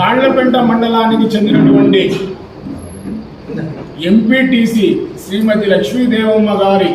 గాళ్ళపెంట మండలానికి చెందినటువంటి ఎంపీటీసీ శ్రీమతి లక్ష్మీదేవమ్మ గారి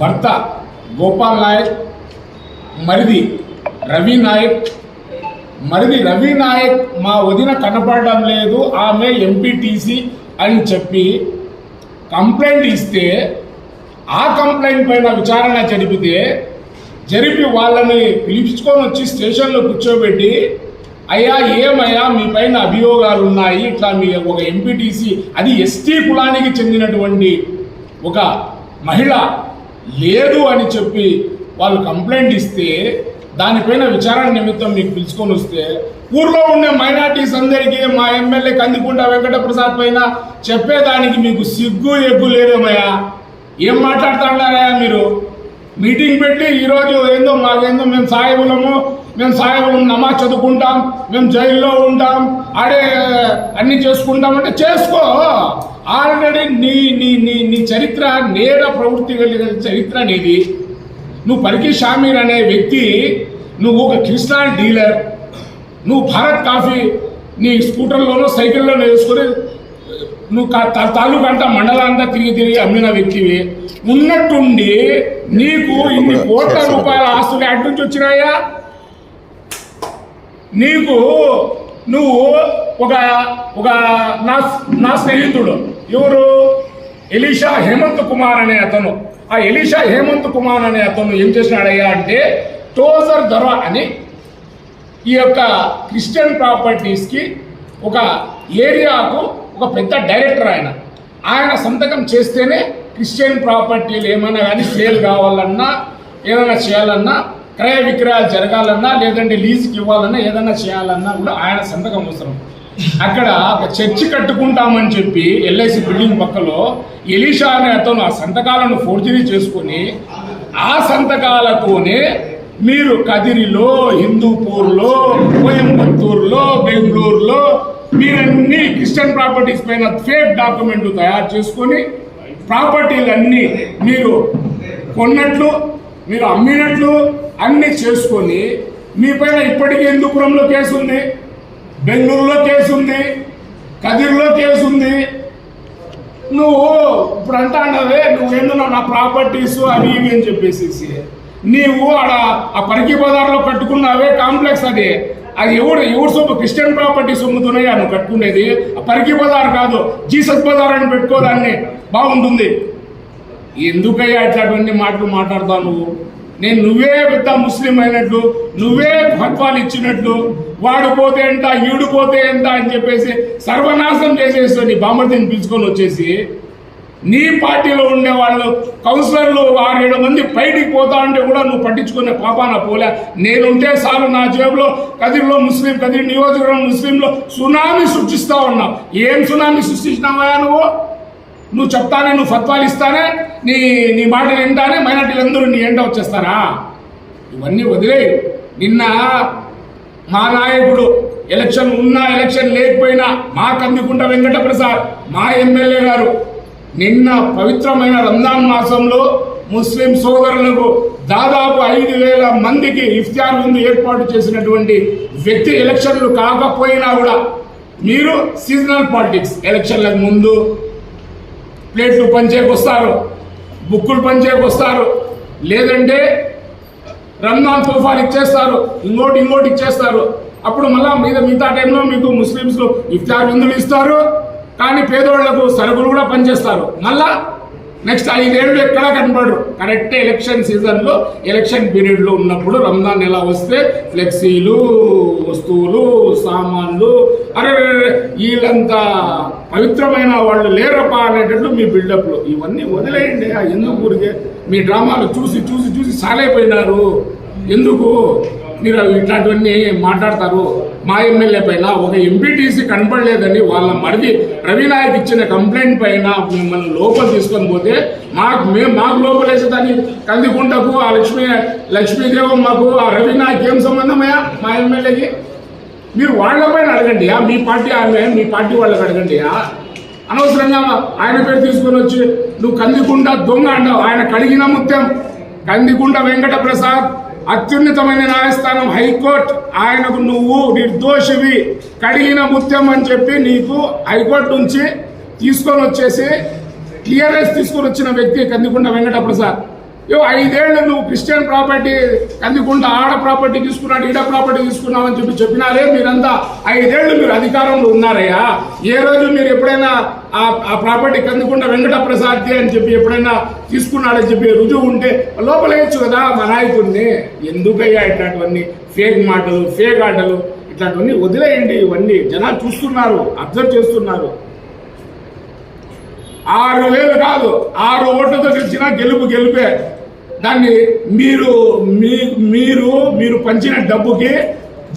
భర్త గోపాల్ నాయక్ మరిది రవి నాయక్ మరిది రవి నాయక్ మా వదిన కనపడడం లేదు ఆమె ఎంపీటీసీ అని చెప్పి కంప్లైంట్ ఇస్తే ఆ కంప్లైంట్ పైన విచారణ జరిపితే జరిపి వాళ్ళని పిలిపించుకొని వచ్చి స్టేషన్లో కూర్చోబెట్టి అయ్యా ఏమయ్యా మీ పైన అభియోగాలు ఉన్నాయి. ఇట్లా మీ ఒక ఎంపీటీసీ అది ఎస్టీ కులానికి చెందినటువంటి ఒక మహిళ లేదు అని చెప్పి వాళ్ళు కంప్లైంట్ ఇస్తే దానిపైన విచారణ నిమిత్తం మీకు పిలుచుకొని వస్తే ఊర్లో ఉండే మైనార్టీస్ అందరికీ మా ఎమ్మెల్యే కందికుంట వెంకటప్రసాద్ పైన చెప్పేదానికి మీకు సిగ్గు ఎగ్గు లేదేమయ్యా? ఏం మాట్లాడుతున్నారా మీరు? మీటింగ్ పెట్టి ఈరోజు ఏందో మాకేందో మేము సాయబులము మేము సాయబులం నమాజ్ చదువుకుంటాం మేము జైల్లో ఉంటాం ఆడే అన్ని చేసుకుంటాం అంటే చేసుకో. ఆల్రెడీ నీ నీ నీ నీ చరిత్ర నేర ప్రవృత్తి కలిగిన చరిత్ర నీది. నువ్వు పరికి షామీర్ అనే వ్యక్తి నువ్వు ఒక కృష్ణా డీలర్. నువ్వు భారత్ కాఫీ నీ స్కూటర్లోనో సైకిల్లోనో వేసుకొని నువ్వు తాలూకా అంతా మండలాంతా తిరిగి తిరిగి అమ్మిన వ్యక్తివి. ఉన్నట్టుండి నీకు ఇన్ని కోట్ల రూపాయల ఆస్తులు ఎక్కడి నుంచి వచ్చినాయా? నీకు నువ్వు ఒక ఒక నా నా స్నేహితుడు. ఎవరు? ఎలీషా హేమంత్ కుమార్ అనే అతను. ఆ ఎలీషా హేమంత్ కుమార్ అనే అతను ఏం చేసినాడయ్యా అంటే టోజర్ దొర అని ఈ యొక్క క్రిస్టియన్ ప్రాపర్టీస్కి ఒక ఏరియాకు ఒక పెద్ద డైరెక్టర్ ఆయన. ఆయన సంతకం చేస్తేనే క్రిస్టియన్ ప్రాపర్టీలు ఏమైనా కానీ సేల్ కావాలన్నా ఏదైనా చేయాలన్నా క్రయ విక్రయాలు జరగాలన్నా లేదంటే లీజుకి ఇవ్వాలన్నా ఏదైనా చేయాలన్నా కూడా ఆయన సంతకం అవసరం. అక్కడ ఒక చర్చి కట్టుకుంటామని చెప్పి ఎల్ఐసి బిల్డింగ్ పక్కలో ఎలీషా అనే అతను ఆ సంతకాలను ఫోర్జరీ చేసుకొని ఆ సంతకాలతోనే మీరు కదిరిలో హిందూపూర్లో కోయంబత్తూరులో బెంగళూరులో మీరన్నీ క్రిస్టియన్ ప్రాపర్టీస్ పైన ఫేక్ డాక్యుమెంట్లు తయారు చేసుకొని ప్రాపర్టీలన్నీ మీరు కొన్నట్లు మీరు అమ్మినట్లు అన్ని చేసుకొని మీ పైన ఇప్పటికీ హిందూపురంలో కేసు ఉంది? బెంగళూరులో కేసు ఉంది? కదిరిలో కేసు ఉంది? నువ్వు ఇప్పుడు అంటానవే నువ్వేందో నా ప్రాపర్టీస్ అవి ఇవి అని చెప్పేసి. నీవు ఆడ ఆ పరికి బజార్లో కట్టుకున్నావే కాంప్లెక్స్ అది. అది ఎవడు ఎవరు సొమ్ము? క్రిస్టియన్ ప్రాపర్టీ సొమ్ముతోనే నువ్వు కట్టుకునేది. ఆ పరికి బజార్ కాదు జీసస్ బజార్ అని పెట్టుకోదాన్ని. బాగుంటుంది. ఎందుకయ్యా ఇట్లాంటివన్నీ మాటలు మాట్లాడతావు నువ్వు? నేను నువ్వే పెద్ద ముస్లిం అయినట్లు నువ్వే ఫత్వాలు ఇచ్చినట్లు వాడు పోతే ఎంత ఈడు పోతే ఎంత అని చెప్పేసి సర్వనాశనం చేసేసి నీ పిలుచుకొని వచ్చేసి నీ పార్టీలో ఉండే వాళ్ళు కౌన్సిలర్లు ఆరేడు మంది బయటికి పోతా ఉంటే కూడా నువ్వు పట్టించుకునే పాపాన పోలే. నేనుంటే సార్ నా జేబులో కదిరిలో ముస్లిం కదిరి నియోజకవర్గం ముస్లింలో సునామీ సృష్టిస్తా ఉన్నావు. ఏం సునామీ సృష్టించినావా నువ్వు? నువ్వు చెప్తానే నువ్వు ఫత్వాలు ఇస్తానే నీ నీ మాటలు వింటానే మైనార్టీలందరూ నీ ఎంట వచ్చేస్తారా? ఇవన్నీ వదిలేయి. నిన్న మా నాయకుడు ఎలక్షన్ ఉన్నా ఎలక్షన్ లేకపోయినా మా కందికుంట వెంకట ప్రసాద్ మా ఎమ్మెల్యే గారు నిన్న పవిత్రమైన రంజాన్ మాసంలో ముస్లిం సోదరులకు దాదాపు ఐదు వేల మందికి ఇఫ్తార్ ముందు ఏర్పాటు చేసినటువంటి వ్యక్తి ఎలక్షన్లు కాకపోయినా కూడా మీరు సీజనల్ పాలిటిక్స్ ఎలక్షన్లకు ముందు ప్లేట్లు పంచేకొస్తారు బుక్కులు పంచేకొస్తారు లేదంటే రంజాన్ తుఫాన్ ఇచ్చేస్తారు ఇంకోటి ఇంకోటి ఇచ్చేస్తారు. అప్పుడు మళ్ళీ మీద మిగతా టైంలో మీకు ముస్లిమ్స్ ఇఫ్తార్ విందులు ఇస్తారు? కానీ పేదోళ్ళకు సరుకులు కూడా పనిచేస్తారు. మళ్ళా నెక్స్ట్ ఐదేళ్ళు ఎక్కడా కనపడరు. కరెక్ట్ ఎలక్షన్ సీజన్లో ఎలక్షన్ పీరియడ్లో ఉన్నప్పుడు రంజాన్ నెల వస్తే ఫ్లెక్సీలు వస్తువులు సామాన్లు అరే వీళ్ళంతా పవిత్రమైన వాళ్ళు లేరపా అనేటట్లు మీ బిల్డప్లు. ఇవన్నీ వదిలేయండి. ఎందుకు ఊరికే? మీ డ్రామాలు చూసి చూసి చూసి సాలైపోయినారు. ఎందుకు? మీరు ఇట్లాంటివన్నీ మాట్లాడతారు. మా ఎమ్మెల్యే పైన ఒక ఎంపీటీసీ కనపడలేదని వాళ్ళ మరిది రవినాయక్ ఇచ్చిన కంప్లైంట్ పైన మిమ్మల్ని లోపల తీసుకొని పోతే మాకు మేము మాకు లోపలేసేదాన్ని కందికుంటకు ఆ లక్ష్మీ లక్ష్మీదేవమ్మకు ఆ రవినాయక్ ఏం సంబంధమయ్యా మా ఎమ్మెల్యేకి? మీరు వాళ్ళ పైన అడగండి ఆ మీ పార్టీ ఆమె మీ పార్టీ వాళ్ళకి అడగండి అనవసరంగా ఆయన పేరు తీసుకొని వచ్చి నువ్వు కందికుండ దొంగ అంటావు ఆయన కడిగిన ముత్యం. కందికుండ వెంకట ప్రసాద్ అత్యున్నతమైన న్యాయస్థానం హైకోర్టు. ఆయనకు నువ్వు నిర్దోషివి. కడిగిన ముత్యం అని చెప్పి నీకు హైకోర్టు నుంచి తీసుకొని వచ్చేసి క్లియరెన్స్ తీసుకొని వచ్చిన వ్యక్తి కందికొండ వెంకట ప్రసాద్ ఐదేళ్ళు నువ్వు క్రిస్టియన్ ప్రాపర్టీ కందికుండా ఆడ ప్రాపర్టీ తీసుకున్నాడు ఈడ ప్రాపర్టీ తీసుకున్నావు అని చెప్పి చెప్పినారే మీరంతా ఐదేళ్ళు మీరు అధికారంలో ఉన్నారయ్యా. ఏ రోజు మీరు ఎప్పుడైనా ఆ ఆ ప్రాపర్టీ కందికొండ వెంకట ప్రసాద్ది అని చెప్పి ఎప్పుడైనా తీసుకున్నాడని చెప్పి రుజువు ఉంటే లోపలేయచ్చు కదా మా నాయకుడిని. ఎందుకయ్యా ఇట్లాంటివన్నీ? ఫేక్ మాటలు ఫేక్ ఆటలు ఇట్లాంటివన్నీ వదిలేయండి ఇవన్నీ జనాలు చూస్తున్నారు అబ్జర్వ్ చేస్తున్నారు. ఆరు వేలు కాదు ఆరు ఓట్లతో గెలిచినా గెలుపు గెలిపే. దాన్ని మీరు మీ మీరు మీరు పంచిన డబ్బుకి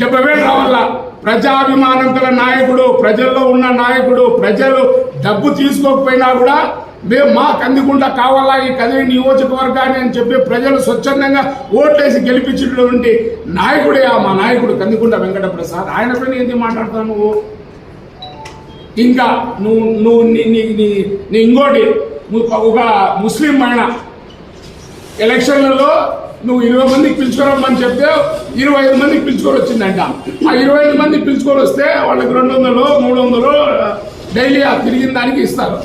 చెప్పవే రావాల? ప్రజాభిమానం గల నాయకుడు ప్రజల్లో ఉన్న నాయకుడు ప్రజలు డబ్బు తీసుకోకపోయినా కూడా మేము మా కందికుండా కావాలా? ఈ కదిరి నియోజకవర్గాన్ని అని చెప్పి ప్రజలు స్వచ్ఛందంగా ఓట్లేసి గెలిపించినటువంటి నాయకుడే ఆ మా నాయకుడు కందికుంట వెంకట ప్రసాద్ ఆయన పైన ఏంటి మాట్లాడతావు నువ్వు ఇంకా నువ్వు నువ్వు నీ నీ నీ నీ ఇంకోటి నువ్వు ఒక ముస్లిం అయినా ఎలక్షన్లలో నువ్వు ఇరవై మందికి పిలుచుకోరమ్మని చెప్తే ఇరవై ఐదు మందికి పిలుచుకొని వచ్చిందంట ఆ ఇరవై ఐదు మందికి పిలుచుకొని వస్తే వాళ్ళకి రెండు వందలు మూడు వందలు డైలీ ఆ తిరిగిన దానికి ఇస్తారు.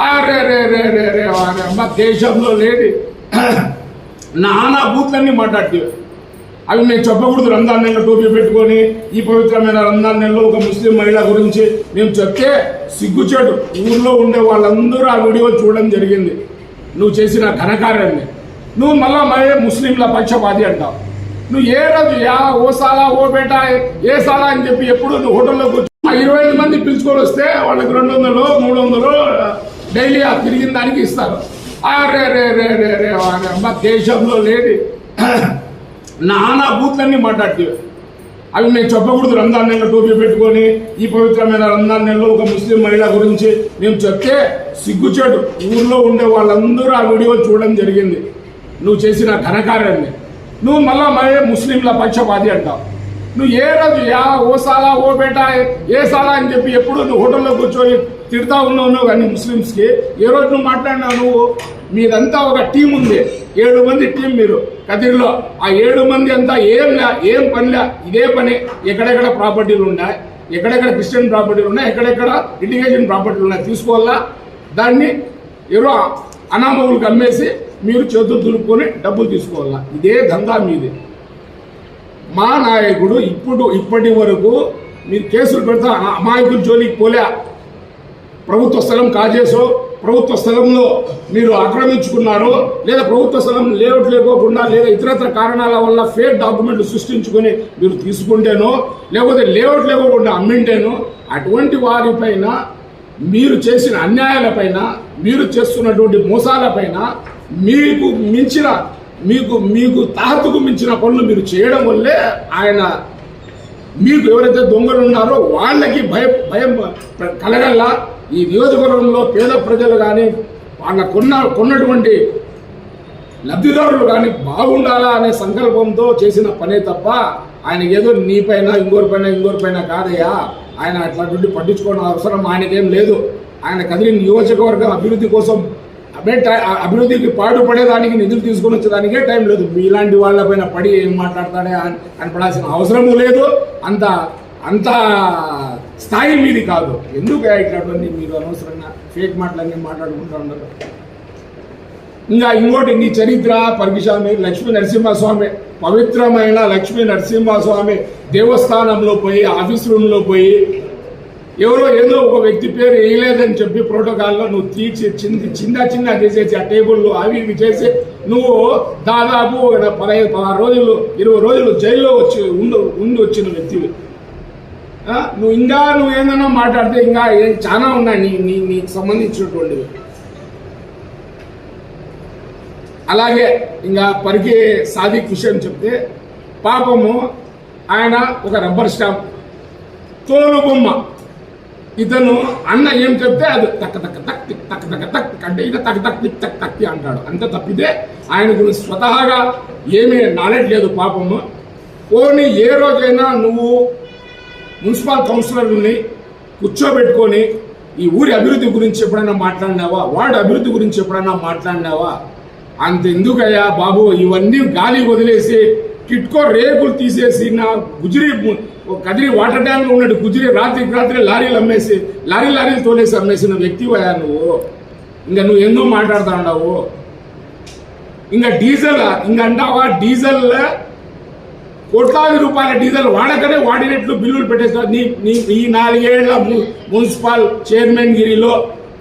ఆ రే రే రే రే రే అమ్మ దేశంలో లేని నానా బూత్లన్నీ మాట్లాడితే. అవి మేము చెప్పకూడదు రంజాన్ నెలలో టోపీ పెట్టుకొని ఈ పవిత్రమైన రంజాన్ నెలలో ఒక ముస్లిం మహిళ గురించి మేము చెప్తే సిగ్గుచేటు. ఊర్లో ఉండే వాళ్ళందరూ ఆ వీడియో చూడడం జరిగింది. నువ్వు చేసిన ఘనకార్యాన్ని. నువ్వు మళ్ళా మరే ముస్లింల పక్షపాతి అంటావు. నువ్వు ఏ రోజు యా ఓ సాలా ఓ బేటా ఏ సాలా అని చెప్పి ఎప్పుడు నువ్వు హోటల్లో కూర్చో. ఆ ఇరవై ఐదు మంది పిలుచుకొని వస్తే వాళ్ళకి రెండు వందలు మూడు వందలు డైలీ ఆ తిరిగిన దానికి ఇస్తారు. ఆ రే రే రే రే రే అమ్మ దేశంలో లేని నానా బూత్లన్నీ మాట్లాడితే అవి మేము చెప్పకూడదు. రంజాన్ నెలలో టోపీ పెట్టుకొని ఈ పవిత్రమైన రంజాన్ నెలలో ఒక ముస్లిం మహిళ గురించి మేము చెప్తే సిగ్గుచేటు. ఊర్లో ఉండే వాళ్ళందరూ ఆ వీడియో చూడడం జరిగింది. నువ్వు చేసిన ఘనకార్యాన్ని. నువ్వు మళ్ళా మరే ముస్లింల పక్షపాతి అంటావు. నువ్వు ఏ రోజు యా ఓ సాలా ఓ బేటా ఏ సాలా అని చెప్పి ఎప్పుడు నువ్వు హోటల్లో కూర్చొని తిడతా ఉన్నావు కానీ ముస్లిమ్స్కి? ఏ రోజు నువ్వు మాట్లాడినావు నువ్వు? మీదంతా ఒక టీం ఉంది. ఏడు మంది టీం మీరు. కదిరిలో. ఆ ఏడు మంది అంతా ఏం లే ఏం పనిలే ఇదే పని. ఎక్కడెక్కడ ప్రాపర్టీలు ఉన్నాయి? ఎక్కడెక్కడ క్రిస్టియన్ ప్రాపర్టీలు ఉన్నాయి? ఎక్కడెక్కడ ఇండిగేషన్ ప్రాపర్టీలు ఉన్నాయి? తీసుకోవాలా? దాన్ని ఎవరో అనామకులకు అమ్మేసి మీరు చేతులు దులుపుకొని డబ్బులు తీసుకోవాలా? ఇదే దందా మీది. మా నాయకుడు ఇప్పుడు ఇప్పటి వరకు మీరు కేసులు పెడతా అమాయకుల జోలికి పోలే. ప్రభుత్వ స్థలం కాజేసో ప్రభుత్వ స్థలంలో మీరు ఆక్రమించుకున్నారో లేదా ప్రభుత్వ స్థలం లేఅవుట్ లేకోకుండా లేదా ఇతరత్ర కారణాల వల్ల ఫేక్ డాక్యుమెంట్లు సృష్టించుకొని మీరు తీసుకుంటేనో లేకపోతే లేఅవుట్ లేకోకుండా అమ్మింటేనో అటువంటి వారిపైన మీరు చేసిన అన్యాయాలపైన మీరు చేస్తున్నటువంటి మోసాలపైన మీకు మించిన మీకు మీకు తాహతుకు మించిన పనులు మీరు చేయడం వల్లే ఆయన మీకు ఎవరైతే దొంగలు ఉన్నారో వాళ్ళకి భయం భయం కలగల్లా. ఈ నియోజకవర్గంలో పేద ప్రజలు కానీ వాళ్ళ కొన్న కొన్నటువంటి లబ్ధిదారులు కానీ బాగుండాలా అనే సంకల్పంతో చేసిన పనే తప్ప ఆయన ఏదో నీపైన ఇంకోరిపైన ఇంకోరిపైన కాదయ్యా. ఆయన అట్లాంటి పట్టించుకోవడం అవసరం ఆయనకేం లేదు. ఆయన కదిలి నియోజకవర్గం అభివృద్ధి కోసం అదే అభివృద్ధికి పాటుపడేదానికి నిధులు తీసుకొని వచ్చేదానికే టైం లేదు. మీలాంటి వాళ్ళపైన పడి ఏం మాట్లాడతాడే అని పడాల్సిన అవసరము లేదు. అంత అంత స్థాయి మీది కాదు. ఎందుకు ఇట్లాంటివన్నీ మీరు అనవసరంగా ఫేక్ మాటలన్నీ మాట్లాడుకుంటూ ఉండరు ఇంకా ఇంకోటి నీ చరిత్ర పరికిస్వామి లక్ష్మీ నరసింహస్వామి పవిత్రమైన లక్ష్మీ నరసింహస్వామి దేవస్థానంలో పోయి ఆఫీస్ రూమ్లో పోయి ఎవరో ఏదో ఒక వ్యక్తి పేరు వేయలేదని చెప్పి ప్రోటోకాల్లో నువ్వు తీర్చి చిన్న చిన్న చిన్న చేసేసి ఆ టేబుల్లో అవి ఇవి చేసి నువ్వు దాదాపు ఒక పదహైదు పదహారు రోజులు ఇరవై రోజులు జైల్లో వచ్చి ఉండు ఉండి వచ్చిన వ్యక్తివి. నువ్వు ఇంకా నువ్వు ఏదైనా మాట్లాడితే ఇంకా చాలా ఉన్నాయి నీ నీ నీకు సంబంధించినటువంటివి. అలాగే ఇంకా పరికి సాదిక్ విషయం చెప్తే పాపము ఆయన ఒక రబ్బర్ స్టాంప్ తోలు బొమ్మ. ఇతను అన్న ఏం చెప్తే అది తక్క తక్క తక్ టిక్ తక్క తక్క తక్ అంటే ఇక తక్క తక్ తక్ తక్కి అంటాడు. అంత తప్పితే ఆయన గురించి స్వతహాగా ఏమీ నాలెడ్జ్ లేదు పాపము. ఓని ఏ రోజైనా నువ్వు మున్సిపల్ కౌన్సిలర్ని కూర్చోబెట్టుకొని ఈ ఊరి అభివృద్ధి గురించి ఎప్పుడైనా మాట్లాడినావా? వార్డు అభివృద్ధి గురించి ఎప్పుడైనా మాట్లాడినావా? అంత ఎందుకయ్యా బాబు ఇవన్నీ గాలి వదిలేసి కిట్కో రేకులు తీసేసి నా గుజరీ కదిరి వాటర్ ట్యాంక్లో ఉన్నట్టు గుజరీ రాత్రికి రాత్రి లారీలు అమ్మేసి లారీ లారీలు తోలేసి అమ్మేసిన వ్యక్తి అయ్యా నువ్వు. ఇంకా నువ్వు ఎన్నో మాట్లాడుతా ఉండవు ఇంకా డీజిల్ ఇంకా అంటావా డీజిల్ కోట్లాది రూపాయల డీజిల్ వాడకనే వాడినట్లు బిల్లులు పెట్టేస్తారు నీ నీ ఈ నాలుగేళ్ళ మున్సిపల్ చైర్మన్ గిరిలో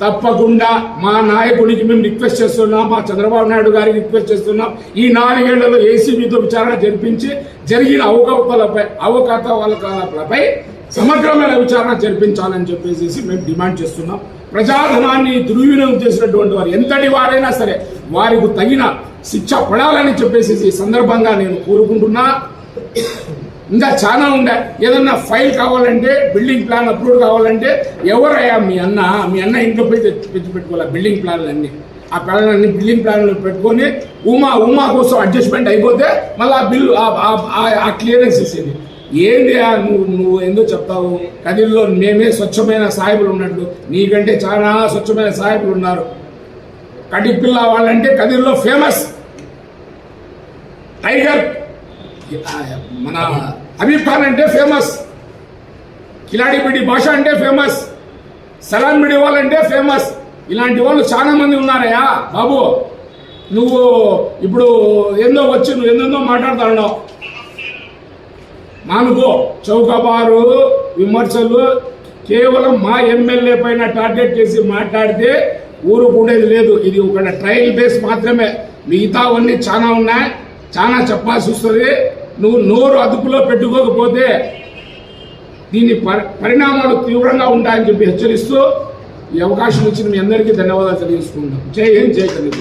తప్పకుండా మా నాయకుడికి మేము రిక్వెస్ట్ చేస్తున్నాం మా చంద్రబాబు నాయుడు గారికి రిక్వెస్ట్ చేస్తున్నాం. ఈ నాలుగేళ్ళలో ఏసీబీతో విచారణ జరిపించి జరిగిన అవకతవకలపై అవకతవకలపై సమగ్రమైన విచారణ జరిపించాలని చెప్పేసి మేము డిమాండ్ చేస్తున్నాం. ప్రజాధనాన్ని దుర్వినియోగం చేసినటువంటి వారు ఎంతటి వారైనా సరే వారికి తగిన శిక్ష పడాలని చెప్పేసి ఈ సందర్భంగా నేను కోరుకుంటున్నా. ఇంకా చాలా ఉండే. ఏదన్నా ఫైల్ కావాలంటే బిల్డింగ్ ప్లాన్ అప్రూవ్ కావాలంటే ఎవరయ్యా మీ అన్న? మీ అన్న ఇంట్లో పోయి తెచ్చి పెట్టుకోవాలి బిల్డింగ్ ప్లాన్లన్నీ? ఆ ప్లాన్లన్నీ బిల్డింగ్ ప్లాన్లు పెట్టుకొని ఉమా ఉమా కోసం అడ్జస్ట్మెంట్ అయిపోతే మళ్ళీ ఆ బిల్లు ఆ- ఆ- క్లియరెన్స్ ఇచ్చేది. ఏంది ఆ నువ్వు నువ్వు ఎందుకు చెప్తావు? కదిలో మేమే స్వచ్ఛమైన సాయిబులు ఉన్నట్లు నీకంటే చాలా స్వచ్ఛమైన సాయిబులు ఉన్నారు. కడిపిల్ల వాళ్ళంటే కదిరిలో ఫేమస్ టైగర్ మన అమీర్ ఖాన్ అంటే ఫేమస్ కిలాడిపిడి భాష అంటే ఫేమస్ సలాన్ బిడి వాళ్ళంటే ఫేమస్ ఇలాంటి వాళ్ళు చాలా మంది ఉన్నారయ్యా. బాబు నువ్వు ఇప్పుడు ఏందో వచ్చి నువ్వు ఎందెందో మాట్లాడుతున్నావు మానుకో చౌకబారు విమర్శలు కేవలం మా ఎమ్మెల్యే పైన టార్గెట్ చేసి మాట్లాడితే ఊరుకుండేది లేదు. ఇది ఒక ట్రయల్ బేస్ మాత్రమే. మిగతావన్నీ చాలా ఉన్నాయి. చాలా చెప్పాల్సి వస్తుంది. నువ్వు నోరు అదుపులో పెట్టుకోకపోతే దీని పరి- పరిణామాలు తీవ్రంగా ఉంటాయని చెప్పి హెచ్చరిస్తూ ఈ అవకాశం ఇచ్చిన మీ అందరికీ ధన్యవాదాలు తెలియజేసుకుంటాం జై హింద్ జై కన్నడ